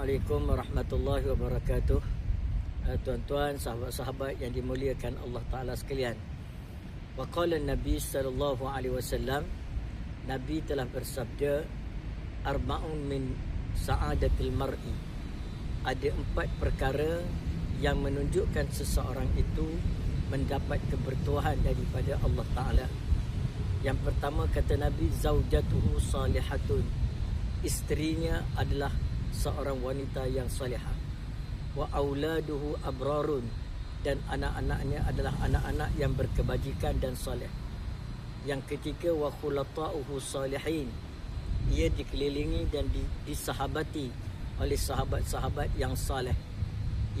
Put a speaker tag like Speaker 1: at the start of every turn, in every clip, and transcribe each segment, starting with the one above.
Speaker 1: Assalamualaikum warahmatullahi wabarakatuh. Uh, tuan-tuan, sahabat-sahabat yang dimuliakan Allah Taala sekalian. Wa qala Nabi sallallahu alaihi wasallam, Nabi telah bersabda, arba'un min sa'adatil mar'i. Ada empat perkara yang menunjukkan seseorang itu mendapat kebertuahan daripada Allah Taala. Yang pertama kata Nabi zaujatuhu salihatun. Isterinya adalah seorang wanita yang salihah. Wa auladuhu abrarun. Dan anak-anaknya adalah anak-anak yang berkebajikan dan soleh yang ketiga wa khulata'uhu salihin. Ia dikelilingi dan disahabati oleh sahabat-sahabat yang saleh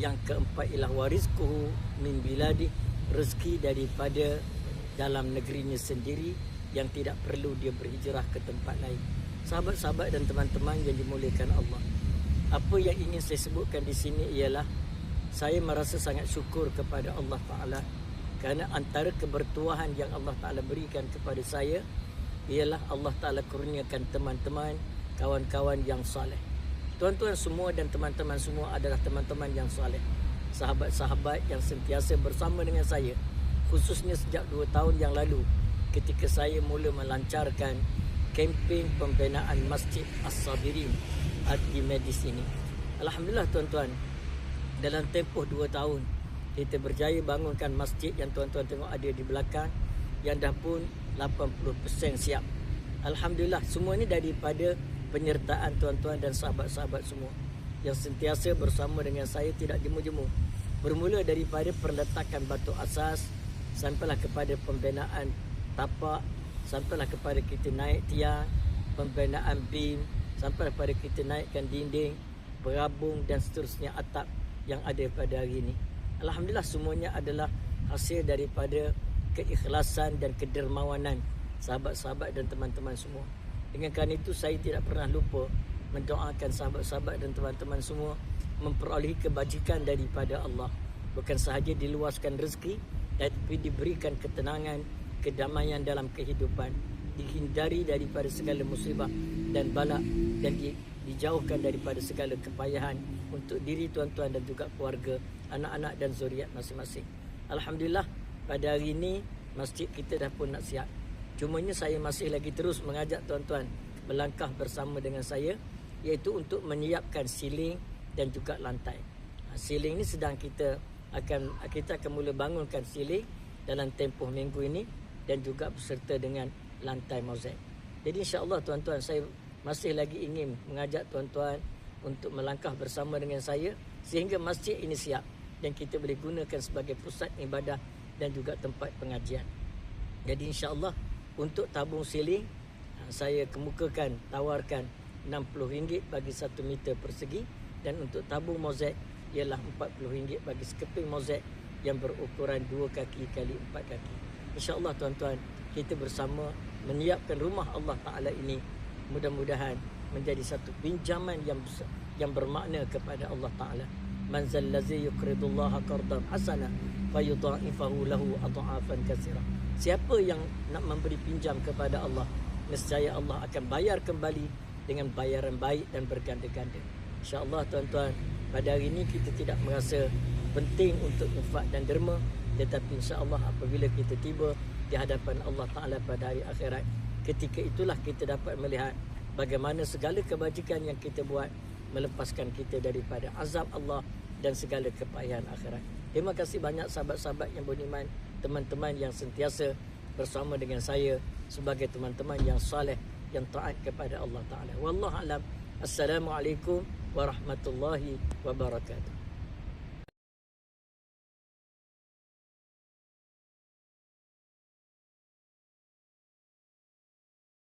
Speaker 1: yang keempat ialah warizquhu min biladi. Rezeki daripada dalam negerinya sendiri yang tidak perlu dia berhijrah ke tempat lain. Sahabat-sahabat dan teman-teman yang dimuliakan Allah apa yang ingin saya sebutkan di sini ialah saya merasa sangat syukur kepada Allah Taala kerana antara kebertuahan yang Allah Taala berikan kepada saya ialah Allah Taala kurniakan teman-teman kawan-kawan yang soleh. Tuan-tuan semua dan teman-teman semua adalah teman-teman yang soleh. Sahabat-sahabat yang sentiasa bersama dengan saya khususnya sejak dua tahun yang lalu ketika saya mula melancarkan kempen pembinaan Masjid As-Sabirin di medis ini. Alhamdulillah tuan-tuan, dalam tempoh 2 tahun kita berjaya bangunkan masjid yang tuan-tuan tengok ada di belakang yang dah pun 80% siap. Alhamdulillah semua ini daripada penyertaan tuan-tuan dan sahabat-sahabat semua yang sentiasa bersama dengan saya tidak jemu-jemu. Bermula daripada perletakan batu asas sampailah kepada pembinaan tapak sampailah kepada kita naik tiang pembinaan bim sampai pada kita naikkan dinding, berabung dan seterusnya atap yang ada pada hari ini. Alhamdulillah semuanya adalah hasil daripada keikhlasan dan kedermawanan sahabat-sahabat dan teman-teman semua. Dengan kerana itu saya tidak pernah lupa mendoakan sahabat-sahabat dan teman-teman semua memperolehi kebajikan daripada Allah. Bukan sahaja diluaskan rezeki tapi diberikan ketenangan, kedamaian dalam kehidupan dihindari daripada segala musibah dan bala dan di, dijauhkan daripada segala kepayahan untuk diri tuan-tuan dan juga keluarga, anak-anak dan zuriat masing-masing. Alhamdulillah pada hari ini masjid kita dah pun nak siap. Cumanya saya masih lagi terus mengajak tuan-tuan melangkah bersama dengan saya iaitu untuk menyiapkan siling dan juga lantai. Ha, siling ini sedang kita akan kita akan mula bangunkan siling dalam tempoh minggu ini dan juga beserta dengan lantai mozaik. Jadi insya-Allah tuan-tuan saya masih lagi ingin mengajak tuan-tuan untuk melangkah bersama dengan saya sehingga masjid ini siap dan kita boleh gunakan sebagai pusat ibadah dan juga tempat pengajian. Jadi insya-Allah untuk tabung siling ha, saya kemukakan tawarkan RM60 bagi 1 meter persegi dan untuk tabung mozaik ialah RM40 bagi sekeping mozaik yang berukuran 2 kaki kali 4 kaki. Insya-Allah tuan-tuan kita bersama menyiapkan rumah Allah Taala ini mudah-mudahan menjadi satu pinjaman yang yang bermakna kepada Allah Taala. Man zallazi yuqridullaha qardan hasana fayudha'ifahu lahu adha'afan katsira. Siapa yang nak memberi pinjam kepada Allah nescaya Allah akan bayar kembali dengan bayaran baik dan berganda-ganda. Insyaallah tuan-tuan pada hari ini kita tidak merasa penting untuk infak dan derma tetapi insyaallah apabila kita tiba di hadapan Allah Ta'ala pada hari akhirat. Ketika itulah kita dapat melihat bagaimana segala kebajikan yang kita buat melepaskan kita daripada azab Allah dan segala kepayahan akhirat. Terima kasih banyak sahabat-sahabat yang beriman, teman-teman yang sentiasa bersama dengan saya sebagai teman-teman yang saleh yang taat kepada Allah Ta'ala. Wallahu alam. Assalamualaikum warahmatullahi wabarakatuh.